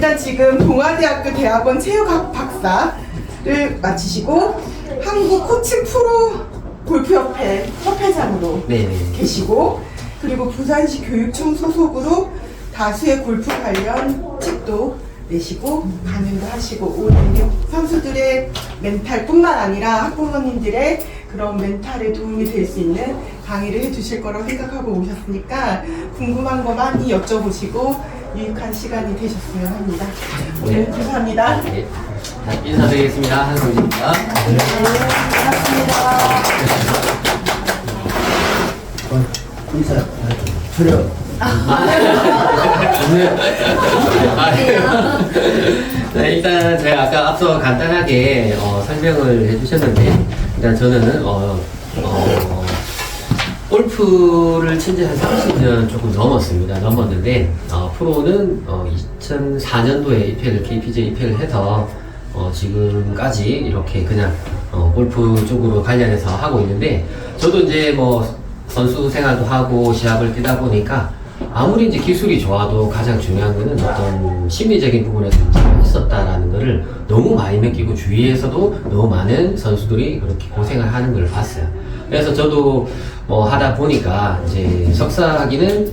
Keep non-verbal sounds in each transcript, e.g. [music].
일단 지금 동아대학교 대학원 체육학 박사를 마치시고 한국 코칭 프로 골프협회 협회장으로 네네. 계시고 그리고 부산시 교육청 소속으로 다수의 골프 관련 책도 내시고 강연도 하시고 오늘 선수들의 멘탈뿐만 아니라 학부모님들의 그런 멘탈에 도움이 될 수 있는 강의를 해주실 거라고 생각하고 오셨으니까 궁금한 거 많이 여쭤보시고 유익한 시간이 되셨으면 합니다. 오늘 감사합니다. 네. 자, 인사드리겠습니다. 한성진입니다. 어, 인사 출연 오늘 네, 일단 제가 아까 앞서 간단하게 어, 설명을 해주셨는데 일단 저는 어, 어, 골프를 친지 한 30년 조금 넘었습니다. 넘었는데 어, 프로는 어, 2004년도에 입회를 KPJ 입회를 해서 어, 지금까지 이렇게 그냥 어, 골프 쪽으로 관련해서 하고 있는데 저도 이제 뭐 선수 생활도 하고 시합을 뛰다 보니까 아무리 이제 기술이 좋아도 가장 중요한 거는 어떤 심리적인 부분에서 있었다라는 거를 너무 많이 느끼고 주위에서도 너무 많은 선수들이 그렇게 고생을 하는 걸 봤어요. 그래서 저도 뭐 하다 보니까 이제 석사학위는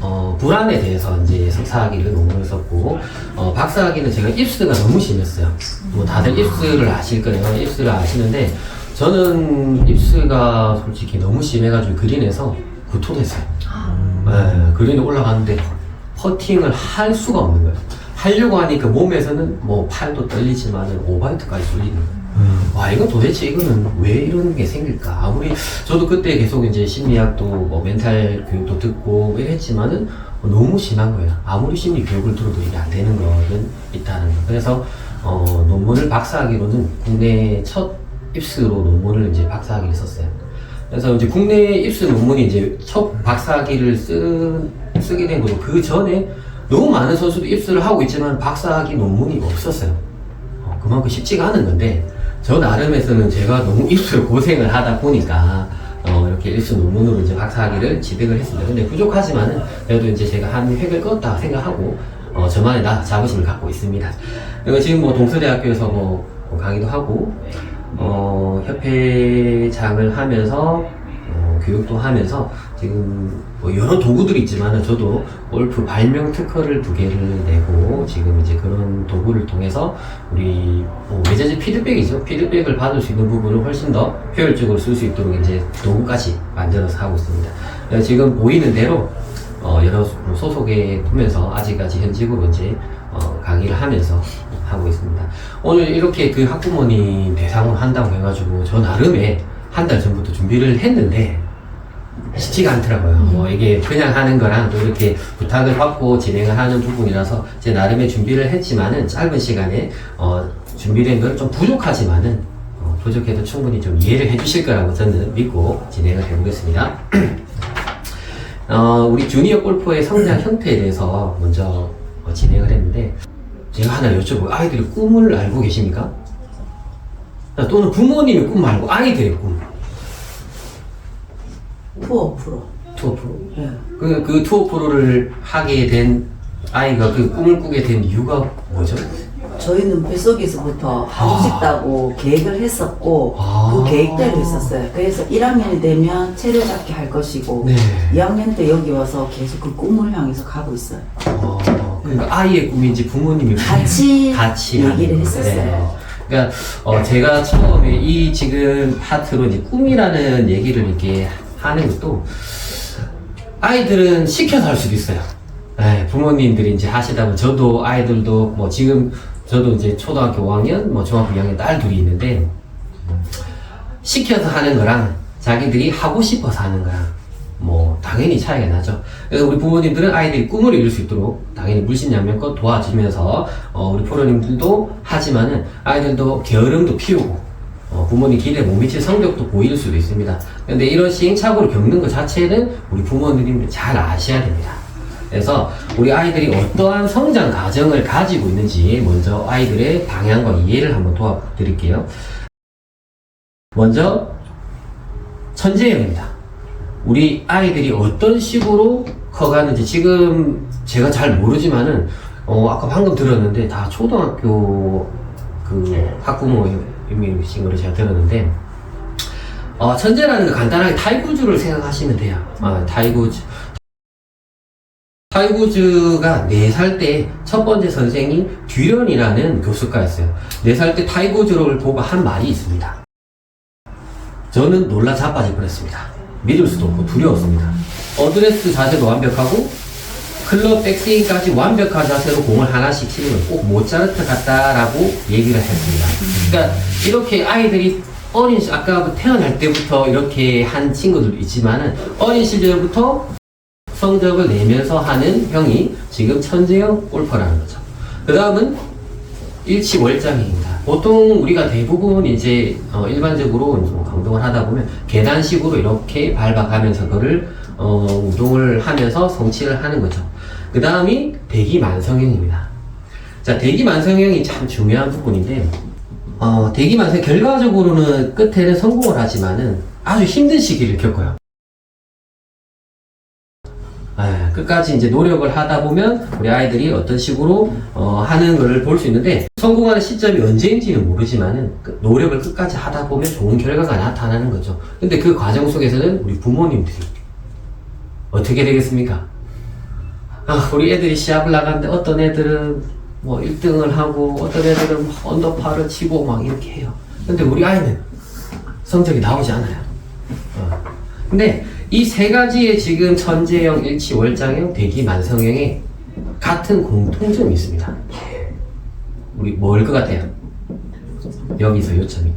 어, 불안에 대해서 이제 석사학위를 논문을 썼고, 어, 박사학위는 제가 입스가 너무 심했어요. 뭐 다들 입스를 아실 거예요. 입스를 아시는데, 저는 입스가 솔직히 너무 심해가지고 그린에서 구토됐어요. 네, 그린에 올라갔는데 퍼팅을 할 수가 없는 거예요. 하려고 하니까 몸에서는 뭐 팔도 떨리지만은 오바이트까지 쏠리는 거예요. 와 이거 도대체 이거는 왜 이런 게 생길까? 아무리 저도 그때 계속 이제 심리학도 뭐 멘탈 교육도 듣고 뭐 이랬지만은 너무 심한 거예요. 아무리 심리 교육을 들어도 이게 안 되는 거는 있다는 거. 그래서 어 논문을 박사학위로는 국내 첫 입스로 논문을 이제 박사학위를 썼어요. 그래서 이제 국내 입수 논문이 이제 첫 박사학위를 쓰, 쓰게 된 거고 그 전에 너무 많은 선수도 입수를 하고 있지만 박사학위 논문이 없었어요. 어, 그만큼 쉽지가 않은 건데 저 나름에서는 제가 너무 입수를 고생을 하다 보니까 어, 이렇게 입수 논문으로 이제 박사학위를 취득을 했습니다. 근데 부족하지만은 그래도 이제 제가 한 획을 껐다 생각하고 어, 저만의 나 자부심을 갖고 있습니다. 그리고 지금 뭐 동서대학교에서 뭐, 뭐 강의도 하고 어, 협회장을 하면서 어, 교육도 하면서 지금 뭐 여러 도구들이 있지만은 저도 골프 발명 특허를 두 개를 내고 지금 이제 그런 도구를 통해서 우리 뭐 외자재 피드백이죠 피드백을 받을 수 있는 부분을 훨씬 더 효율적으로 쓸 수 있도록 이제 도구까지 만들어서 하고 있습니다. 그래서 지금 보이는 대로 어, 여러 소속에 두면서 아직까지 현직으로 이제 어, 강의를 하면서 하고 있습니다. 오늘 이렇게 그 학부모님 대상으로 한다고 해가지고 저 나름의 한 달 전부터 준비를 했는데 쉽지가 않더라고요. 뭐 이게 그냥 하는 거랑 또 이렇게 부탁을 받고 진행을 하는 부분이라서 제 나름의 준비를 했지만은 짧은 시간에 어, 준비된 건 좀 부족하지만은 어, 부족해도 충분히 좀 이해를 해주실 거라고 저는 믿고 진행을 해보겠습니다. [clears throat] 어, 우리 주니어 골퍼의 성장 형태에 대해서 먼저 어, 진행을 했는데 제가 하나 여쭤보고 아이들이 꿈을 알고 계십니까? 또는 부모님의 꿈 말고 아이들의 꿈 투어 프로. 투어 프로 예. 그, 그 투어 프로를 하게 된 아이가 그 꿈을 꾸게 된 이유가 뭐죠? 저희는 뱃속에서부터 하고 싶다고 계획을 했었고 아. 그 계획대로 했었어요. 그래서 1학년이 되면 체력잡기 할 것이고 네. 2학년 때 여기 와서 계속 그 꿈을 향해서 가고 있어요. 어, 그러니까 아이의 꿈인지 부모님의 꿈인지 같이 같이 얘기를 하는 했었어요. 네. 그러니까 어, 제가 처음에 이 지금 파트로 이제 꿈이라는 얘기를 이렇게 하는 것도 아이들은 시켜서 할 수도 있어요. 네, 부모님들이 이제 하시다 보면 저도 아이들도 뭐 지금 저도 이제 초등학교 5학년, 뭐 중학교 2학년 딸 둘이 있는데 시켜서 하는 거랑 자기들이 하고 싶어서 하는 거랑 뭐 당연히 차이가 나죠. 그래서 우리 부모님들은 아이들이 꿈을 이룰 수 있도록 당연히 물심양면껏 도와주면서 어, 우리 프로님들도 하지만은 아이들도 게으름도 피우고 어, 부모님 기대에 못 미칠 성적도 보일 수도 있습니다. 근데 이런 시행착오를 겪는 것 자체는 우리 부모님들이 잘 아셔야 됩니다. 그래서 우리 아이들이 어떠한 성장 과정을 가지고 있는지 먼저 아이들의 방향과 이해를 한번 도와드릴게요. 먼저 천재형입니다. 우리 아이들이 어떤 식으로 커가는지 지금 제가 잘 모르지만은 어, 아까 방금 들었는데 다 초등학교 그 학부모 님이신 걸 제가 들었는데 어, 천재라는 거 간단하게 타이구즈를 생각하시면 돼요. 아, 타이구즈. 타이구즈가 4살 때 첫 번째 선생이 듀런이라는 교수가였어요. 4살 때 타이구즈를 보고 한 말이 있습니다. 저는 놀라 자빠질 뻔했습니다. 믿을 수도 없고 두려웠습니다. 어드레스 자세도 완벽하고 클럽 백스윙까지 완벽한 자세로 공을 하나씩 치면 꼭 모차르트 같다라고 얘기를 했습니다. 그러니까 이렇게 아이들이 어린 시 아까 태어날 때부터 이렇게 한 친구들도 있지만은 어린 시절부터 성적을 내면서 하는 형이 지금 천재형 골퍼라는 거죠. 그 다음은 일치월장입니다. 보통 우리가 대부분 이제 어, 일반적으로 뭐 강동을 하다 보면 계단식으로 이렇게 밟아가면서 그거를 어, 운동을 하면서 성취를 하는 거죠. 그 다음이 대기만성형입니다. 자, 대기만성형이 참 중요한 부분인데 어, 대기만성 결과적으로는 끝에는 성공을 하지만은 아주 힘든 시기를 겪어요. 예, 끝까지 이제 노력을 하다 보면 우리 아이들이 어떤 식으로 어, 하는 것을 볼 수 있는데 성공하는 시점이 언제인지는 모르지만은 그 노력을 끝까지 하다 보면 좋은 결과가 나타나는 거죠. 근데 그 과정 속에서는 우리 부모님들이 어떻게 되겠습니까? 아, 우리 애들이 시합을 나가는데 어떤 애들은 뭐 1등을 하고 어떤 애들은 막 언더파를 치고 막 이렇게 해요. 근데 우리 아이는 성적이 나오지 않아요. 어. 근데 이 세 가지의 지금 천재형, 일치, 월장형, 대기, 만성형에 같은 공통점이 있습니다. 우리 뭘 것 같아요? 여기서 요점이.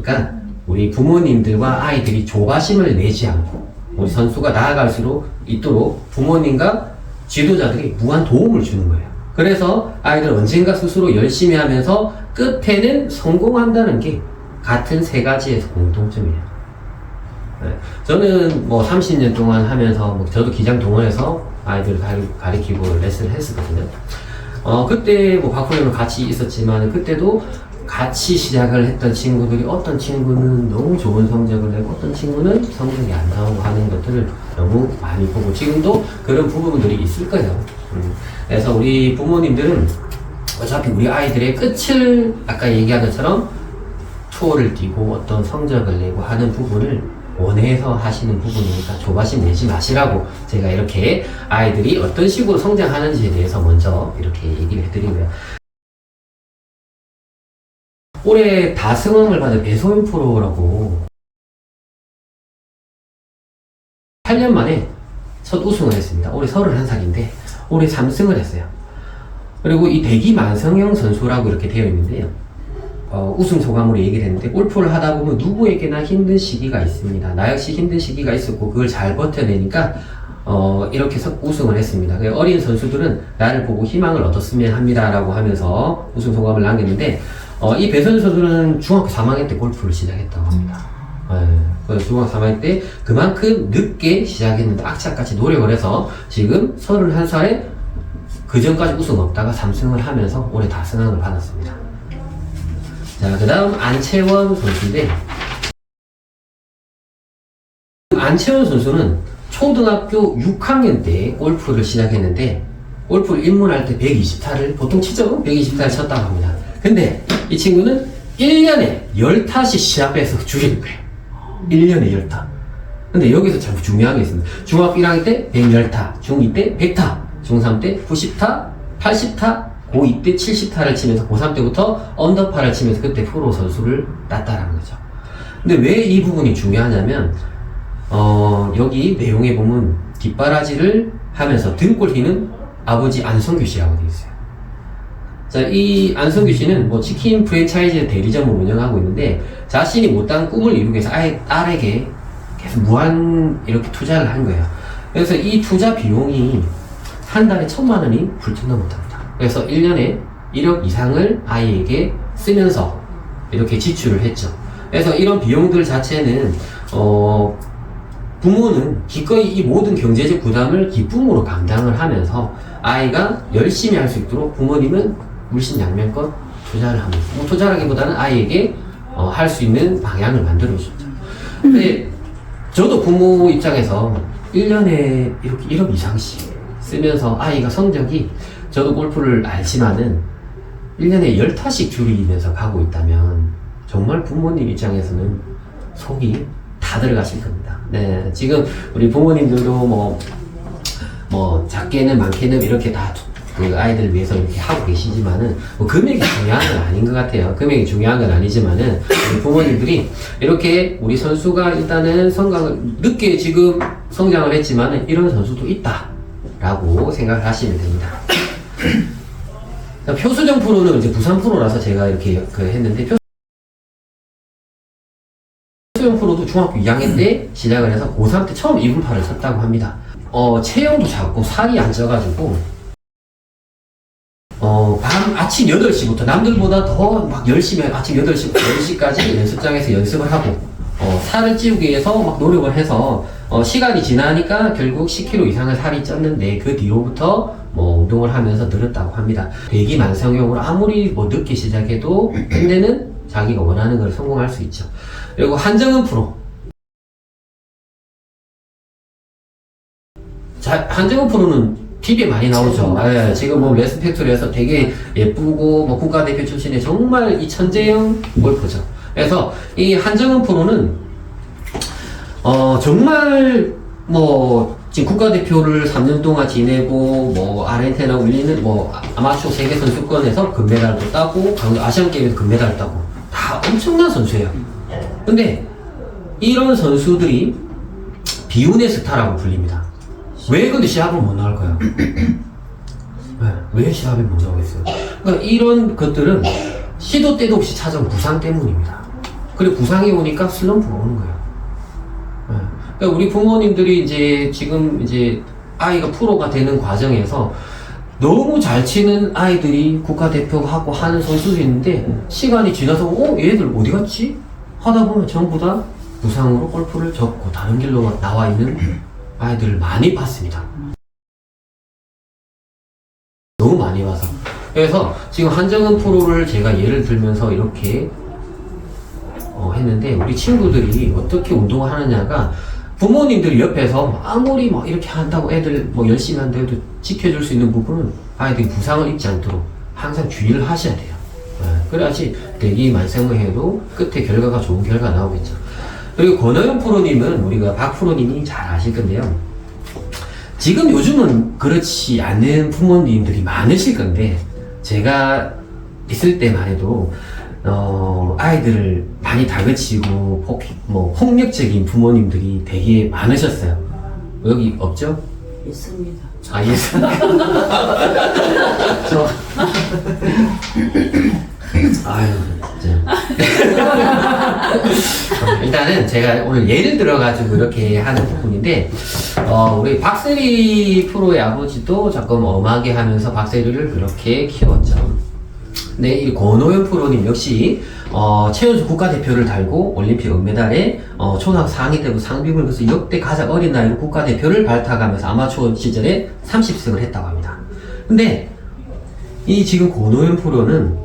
그러니까 우리 부모님들과 아이들이 조바심을 내지 않고 우리 선수가 나아갈수록 있도록 부모님과 지도자들이 무한 도움을 주는 거예요. 그래서 아이들 언젠가 스스로 열심히 하면서 끝에는 성공한다는 게 같은 세 가지의 공통점이에요. 네. 저는 뭐 30년 동안 하면서 뭐 저도 기장 동호회에서 아이들 가리, 가리 키고 레슨을 했었거든요. 어, 그때 뭐 박프로랑 같이 있었지만 그때도 같이 시작을 했던 친구들이 어떤 친구는 너무 좋은 성적을 내고 어떤 친구는 성적이 안 나오고 하는 것들을 너무 많이 보고 지금도 그런 부분들이 있을 거예요. 음. 그래서 우리 부모님들은 어차피 우리 아이들의 끝을 아까 얘기한 것처럼 투어를 뛰고 어떤 성적을 내고 하는 부분을 원해서 하시는 부분이니까 조바심 내지 마시라고 제가 이렇게 아이들이 어떤 식으로 성장하는지에 대해서 먼저 이렇게 얘기를 해드리고요. 올해 다승왕을 받은 배소연 프로라고 8년 만에 첫 우승을 했습니다. 올해 31살인데 올해 3승을 했어요. 그리고 이 대기 만성형 선수라고 이렇게 되어 있는데요. 어, 우승 소감으로 얘기를 했는데 골프를 하다 보면 누구에게나 힘든 시기가 있습니다. 나 역시 힘든 시기가 있었고 그걸 잘 버텨내니까 어, 이렇게 서- 우승을 했습니다. 어린 선수들은 나를 보고 희망을 얻었으면 합니다라고 하면서 우승 소감을 남겼는데 어, 이 배선 선수는 중학교 3학년 때 골프를 시작했다고 합니다. 네, 중학교 3학년 때 그만큼 늦게 시작했는데 악착같이 노력을 해서 지금 31살에 그 전까지 우승 없다가 3승을 하면서 올해 다승왕을 받았습니다. 자, 그 다음 안채원 선수인데, 안채원 선수는 초등학교 6학년 때 골프를 시작했는데, 골프를 입문할 때 120타를, 보통 치죠? 120타를 쳤다고 합니다. 근데 이 친구는 1년에 10타씩 시합에서 죽이는 거예요. 1년에 10타. 근데 여기서 참 중요한 게 있습니다. 중학교 1학년 때 110타, 중2 때 100타, 중3 때 90타, 80타, 고2 때 70타를 치면서 고3 때부터 언더파를 치면서 그때 프로 선수를 땄다라는 거죠. 근데 왜 이 부분이 중요하냐면, 어, 여기 내용에 보면 뒷바라지를 하면서 등골 휘는 아버지 안성규 씨라고 되어 있어요. 자, 이 안성규 씨는 뭐 치킨 프랜차이즈 대리점을 운영하고 있는데 자신이 못한 꿈을 이루기 위해서 아예 딸에게 계속 무한 이렇게 투자를 한 거예요. 그래서 이 투자 비용이 한 달에 천만 원이 훌쩍 넘었답니다. 그래서 1년에 1억 이상을 아이에게 쓰면서 이렇게 지출을 했죠. 그래서 이런 비용들 자체는, 어, 부모는 기꺼이 이 모든 경제적 부담을 기쁨으로 감당을 하면서 아이가 열심히 할 수 있도록 부모님은 물신양면껏 투자를 합니다. 뭐 투자라기보다는 아이에게 어, 할 수 있는 방향을 만들어 주죠. 근데 저도 부모 입장에서 1년에 이렇게 1억 이상씩 쓰면서 아이가 성적이 저도 골프를 알지만은 1년에 10타씩 줄이면서 가고 있다면 정말 부모님 입장에서는 속이 다 들어가실 겁니다. 네, 지금 우리 부모님들도 뭐, 뭐, 작게는 많게는 이렇게 다 그 아이들을 위해서 이렇게 하고 계시지만은 뭐 금액이 중요한 건 아닌 것 같아요. 금액이 중요한 건 아니지만은 우리 부모님들이 이렇게 우리 선수가 일단은 성장을 늦게 지금 성장을 했지만은 이런 선수도 있다라고 생각을 하시면 됩니다. 자, 표수정 프로는 이제 부산 프로라서 제가 이렇게 그 했는데 표 표수정 프로도 중학교 2학년 때 시작을 해서 고3 때 처음 2분파를 쳤다고 합니다. 어, 체형도 작고 살이 안 쪄가지고 어, 밤 아침 8시부터 남들보다 더 막 열심히 아침 8시부터 10시까지 연습장에서 연습을 하고 어, 살을 찌우기 위해서 막 노력을 해서 어, 시간이 지나니까 결국 10kg 이상을 살이 쪘는데 그 뒤로부터 뭐 운동을 하면서 늘었다고 합니다. 대기 만성형으로 아무리 뭐 늦게 시작해도 끝내는 자기가 원하는 걸 성공할 수 있죠. 그리고 한정은 프로. 자, 한정은 프로는 TV에 많이 나오죠. 예, 지금 뭐 레스펙트리에서 되게 예쁘고 뭐 국가대표 출신의 정말 이 천재형 골프죠. 그래서 이 한정은 프로는 어 정말 뭐 지금 국가대표를 3년 동안 지내고 뭐 아르헨티나 울리는 뭐 아마추어 세계 선수권에서 금메달도 따고 아시안 게임에서 금메달을 따고 다 엄청난 선수예요. 근데 이런 선수들이 비운의 스타라고 불립니다. 왜 근데 시합을 못 나갈까요? [clears throat] 네, 왜 시합에 못 나오겠어요? 그러니까 이런 것들은 시도 때도 없이 찾아온 부상 때문입니다. 그리고 부상이 오니까 슬럼프가 오는. 네. 그러니까 우리 부모님들이 이제 지금 이제 아이가 프로가 되는 과정에서 너무 잘 치는 아이들이 국가대표 하고 하는 선수도 있는데 시간이 지나서 어 얘들 어디 갔지? 하다 보면 전부 다 부상으로 골프를 접고 다른 길로 나와 있는 아이들을 많이 봤습니다. 너무 많이 봐서. 그래서 지금 한정은 프로를 제가 예를 들면서 이렇게 어, 했는데 우리 친구들이 어떻게 운동을 하느냐가 부모님들 옆에서 아무리 막 이렇게 한다고 애들 뭐 열심히 한다고 지켜줄 수 있는 부분은 아이들이 부상을 입지 않도록 항상 주의를 하셔야 돼요. 예, 그래야지 대기 만성해도 끝에 결과가 좋은 결과 가 나오겠죠. 그리고 권호영 프로님은 우리가 박 프로님이 잘 아실 건데요. 지금 요즘은 그렇지 않는 부모님들이 많으실 건데 제가 있을 때만 해도 어, 아이들을 많이 다그치고 폭, 뭐 폭력적인 부모님들이 되게 많으셨어요. 여기 없죠? 있습니다. 아, 예. 저. 아유, 진짜. 어, 일단은 제가 오늘 예를 들어가지고 이렇게 하는 부분인데, 어, 우리 박세리 프로의 아버지도 조금 엄하게 하면서 박세리를 그렇게 키웠죠. 네, 이 권호연 프로님 역시 어, 최연소 국가대표를 달고 올림픽 은메달에 어, 초등학교 4학년 때부터 상비군을 그래서 역대 가장 어린 나이로 국가대표를 발탁하면서 아마추어 시절에 30승을 했다고 합니다. 근데 이 지금 권호연 프로는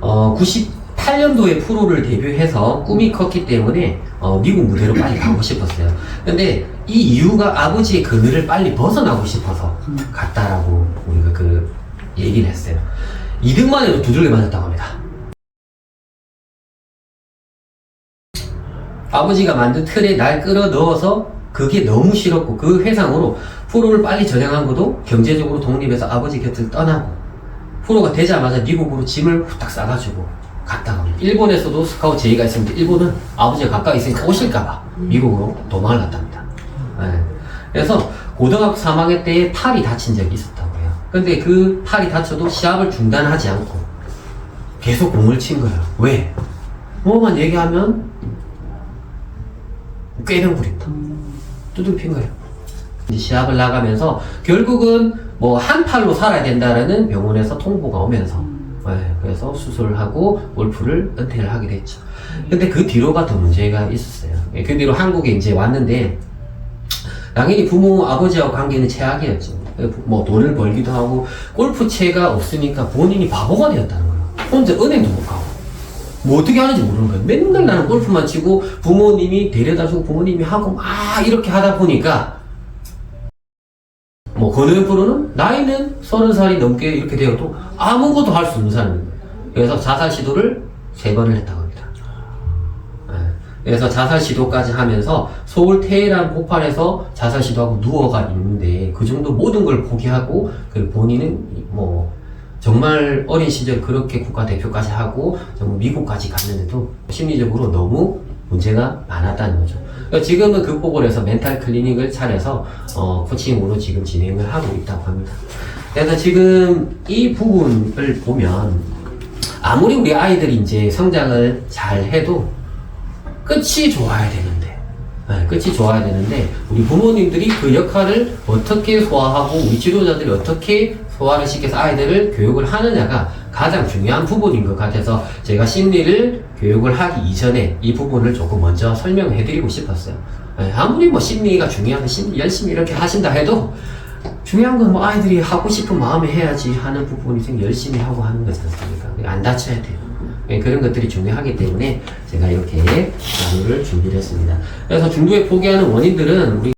어, 98년도에 프로를 데뷔해서 꿈이 컸기 때문에 어, 미국 무대로 빨리 가고 싶었어요. 근데 이 이유가 아버지의 그늘을 빨리 벗어나고 싶어서 갔다라고 우리가 그 얘기를 했어요. 2등만 해도 두들겨 맞았다고 합니다. 아버지가 만든 틀에 날 끌어 넣어서 그게 너무 싫었고 그 회상으로 프로를 빨리 전향한 것도 경제적으로 독립해서 아버지 곁을 떠나고 프로가 되자마자 미국으로 짐을 후딱 싸가지고 갔다고 합니다. 일본에서도 스카우트 제의가 있습니다. 일본은 아버지가 가까이 있으니까 오실까봐 미국으로 도망을 갔답니다. 네. 그래서 고등학교 3학년 때에 팔이 다친 적이 있었다고 해요. 근데 그 팔이 다쳐도 시합을 중단하지 않고 계속 공을 친 거예요. 왜? 뭐만 얘기하면 꾀병 부린다. 두들 핀 거예요. 이제 시합을 나가면서 결국은 뭐 한 팔로 살아야 된다라는 병원에서 통보가 오면서 네, 그래서 수술을 하고 골프를 은퇴를 하게 됐죠. 근데 그 뒤로가 더 문제가 있었어요. 예, 그 뒤로 한국에 이제 왔는데 당연히 부모 아버지하고 관계는 최악이었죠. 뭐 돈을 벌기도 하고 골프채가 없으니까 본인이 바보가 되었다는 거예요. 혼자 은행도 못 가고. 뭐 어떻게 하는지 모르는 거예요. 맨날 나는 골프만 치고 부모님이 데려다 주고 부모님이 하고 막 이렇게 하다 보니까 뭐 권호연 프로는 나이는 서른 살이 넘게 이렇게 되어도 아무것도 할 수 없는 사람입니다. 그래서 자살 시도를 세 번을 했다고. 그래서 자살 시도까지 하면서 서울 테헤란 폭발에서 자살 시도하고 누워가 있는데 그 정도 모든 걸 포기하고 그 본인은 뭐 정말 어린 시절 그렇게 국가대표까지 하고 정말 미국까지 갔는데도 심리적으로 너무 문제가 많았다는 거죠. 그러니까 지금은 극복을 해서 멘탈 클리닉을 차려서 어, 코칭으로 지금 진행을 하고 있다고 합니다. 그래서 지금 이 부분을 보면 아무리 우리 아이들이 이제 성장을 잘 해도 끝이 좋아야 되는데, 네, 끝이 좋아야 되는데, 우리 부모님들이 그 역할을 어떻게 소화하고, 우리 지도자들이 어떻게 소화를 시켜서 아이들을 교육을 하느냐가 가장 중요한 부분인 것 같아서 제가 심리를 교육을 하기 이전에 이 부분을 조금 먼저 설명해 드리고 싶었어요. 네, 아무리 뭐 심리가 중요하면 심리 열심히 이렇게 하신다 해도 중요한 건 뭐 아이들이 하고 싶은 마음에 해야지 하는 부분이 생 열심히 하고 하는 거지 않습니까? 안 다쳐야 돼요. 예, 그런 것들이 중요하기 때문에 제가 이렇게 자료를 준비를 했습니다. 그래서 중도에 포기하는 원인들은 우리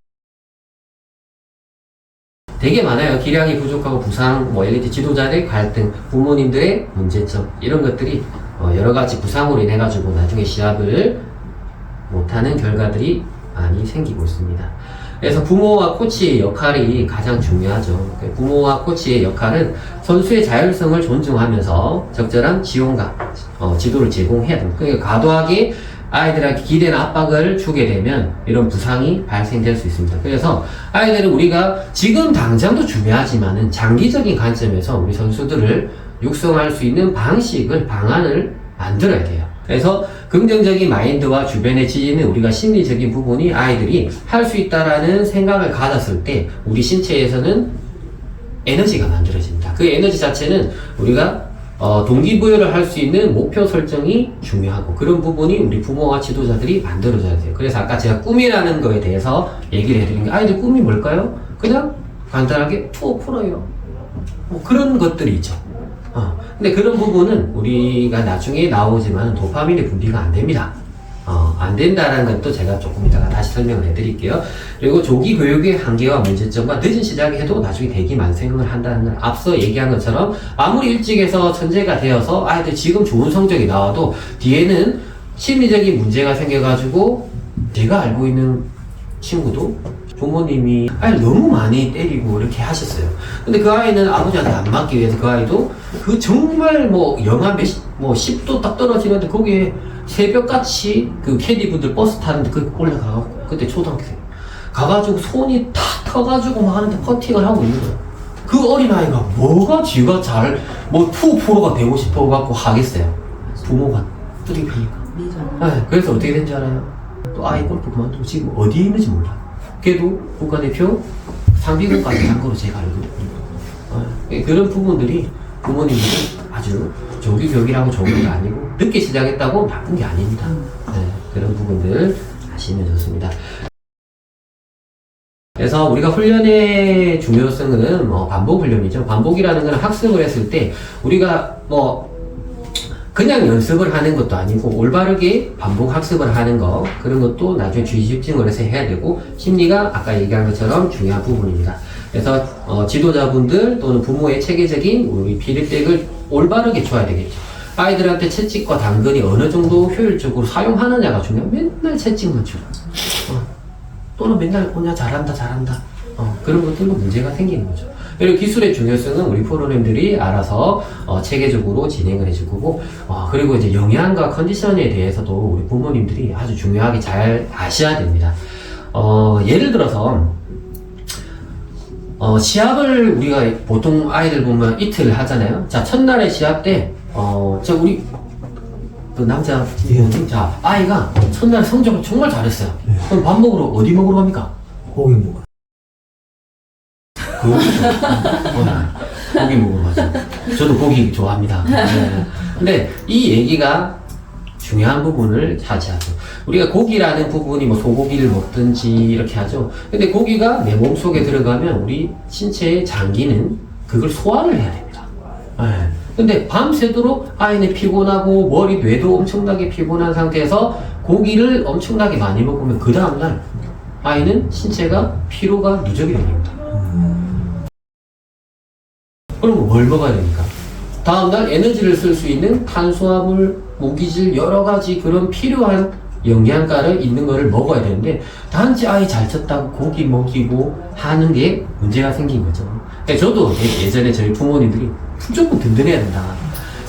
되게 많아요. 기량이 부족하고 부상, 뭐 엘리트 지도자의 갈등, 부모님들의 문제점 이런 것들이 어, 여러 가지 부상으로 인해 가지고 나중에 시합을 못하는 결과들이 많이 생기고 있습니다. 그래서 부모와 코치의 역할이 가장 중요하죠. 그 부모와 코치의 역할은 선수의 자율성을 존중하면서 적절한 지원과 어, 지도를 제공해야 됩니다. 그러니까 과도하게 아이들에게 기대나 압박을 주게 되면 이런 부상이 발생될 수 있습니다. 그래서 아이들은 우리가 지금 당장도 중요하지만은 장기적인 관점에서 우리 선수들을 육성할 수 있는 방식을, 방안을 만들어야 돼요. 그래서 긍정적인 마인드와 주변의 지지는 우리가 심리적인 부분이 아이들이 할 수 있다라는 생각을 가졌을 때 우리 신체에서는 에너지가 만들어집니다. 그 에너지 자체는 우리가 어, 동기부여를 할 수 있는 목표 설정이 중요하고 그런 부분이 우리 부모와 지도자들이 만들어줘야 돼요. 그래서 아까 제가 꿈이라는 거에 대해서 얘기를 해드린 게 아이들 꿈이 뭘까요? 그냥 간단하게 투어 풀어요. 뭐 그런 것들이 있죠. 어, 근데 그런 부분은 우리가 나중에 나오지만 도파민의 분비가 안 됩니다. 어, 안 된다라는 것도 제가 조금 이따가 다시 설명을 해드릴게요. 그리고 조기 교육의 한계와 문제점과 늦은 시작이 해도 나중에 대기 만생을 한다는 걸 앞서 얘기한 것처럼 아무리 일찍 해서 천재가 되어서 아이들 지금 좋은 성적이 나와도 뒤에는 심리적인 문제가 생겨가지고 제가 알고 있는 친구도 부모님이 아이를 너무 많이 때리고 이렇게 하셨어요. 근데 그 아이는 아버지한테 안 맞기 위해서 그 아이도 그 정말 뭐 영하 몇, 뭐 10도 딱 떨어지는데 거기에 새벽같이 그 캐디분들 버스 타는데 그 올라가고 그때 초등학생 가가지고 손이 탁 터가지고 막 하는데 퍼팅을 하고 있는 거예요. 그 어린아이가 뭐가 지가 잘, 뭐, 투 프로가 되고 싶어 갖고 하겠어요. 부모가. 미정. 네, 그래서 어떻게 된지 알아요? 또 아이 골프 그만두고 지금 어디에 있는지 몰라. 걔도 국가대표 상비국까지 간 거로 제가 알고. 네, 그런 부분들이 부모님들이 아주 조기 교육이라고 좋은 게 아니고 늦게 시작했다고 나쁜 게 아닙니다. 네, 그런 부분들 아시면 좋습니다. 그래서 우리가 훈련의 중요성은 뭐 반복 훈련이죠. 반복이라는 건 학습을 했을 때 우리가 뭐 그냥 연습을 하는 것도 아니고 올바르게 반복 학습을 하는 거 그런 것도 나중에 주의 집중을 해서 해야 되고 심리가 아까 얘기한 것처럼 중요한 부분입니다. 그래서 어, 지도자분들 또는 부모의 체계적인 우리 피드백을 올바르게 줘야 되겠죠. 아이들한테 채찍과 당근이 어느 정도 효율적으로 사용하느냐가 중요해. 맨날 채찍만 주고. 어. 또는 맨날 오냐 잘한다 잘한다 어, 그런 것들로 문제가 생기는 거죠. 그리고 기술의 중요성은 우리 프로그램들이 알아서 어, 체계적으로 진행을 해줄 거고 어, 그리고 이제 영양과 컨디션에 대해서도 우리 부모님들이 아주 중요하게 잘 아셔야 됩니다. 어, 예를 들어서 어, 시합을 우리가 보통 아이들 보면 이틀 하잖아요. 자, 첫날에 시합 때, 어, 저 우리, 그 남자, 예. 자, 아이가 첫날 성적을 정말 잘했어요. 그럼 밥 먹으러 어디 먹으러 갑니까? 고기 먹어. 그, 어, 고기 먹으러 가죠. 저도 고기 좋아합니다. 네. 근데 이 얘기가 중요한 부분을 차지하죠. 우리가 고기라는 부분이 뭐 소고기를 먹든지 이렇게 하죠. 근데 고기가 내 몸 속에 들어가면 우리 신체의 장기는 그걸 소화를 해야 됩니다. 네. 근데 밤새도록 아이는 피곤하고 머리 뇌도 엄청나게 피곤한 상태에서 고기를 엄청나게 많이 먹으면 그 다음날 아이는 신체가 피로가 누적이 됩니다. 그러면 뭘 먹어야 됩니까? 다음날 에너지를 쓸 수 있는 탄수화물, 무기질, 여러 가지 그런 필요한 영양가를 있는 거를 먹어야 되는데 단지 아이 잘 쳤다고 고기 먹이고 하는 게 문제가 생긴 거죠. 그러니까 저도 예- 예전에 저희 부모님들이 무조건 든든해야 된다.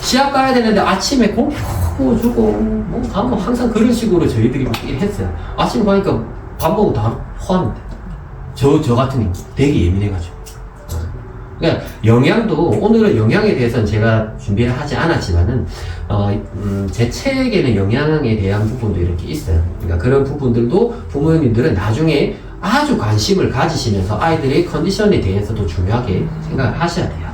시합 가야 되는데 아침에 고기 구워주고 뭐 가면 항상 그런 식으로 저희들이 했어요. 아침 가니까 밥 먹고 다 화는데 저, 저 같은 경우 되게 예민해가지고. 그러니까 영양도 오늘은 영양에 대해서는 제가 준비를 하지 않았지만은 어, 음, 제 책에는 영양에 대한 부분도 이렇게 있어요. 그러니까 그런 부분들도 부모님들은 나중에 아주 관심을 가지시면서 아이들의 컨디션에 대해서도 중요하게 생각을 하셔야 돼요.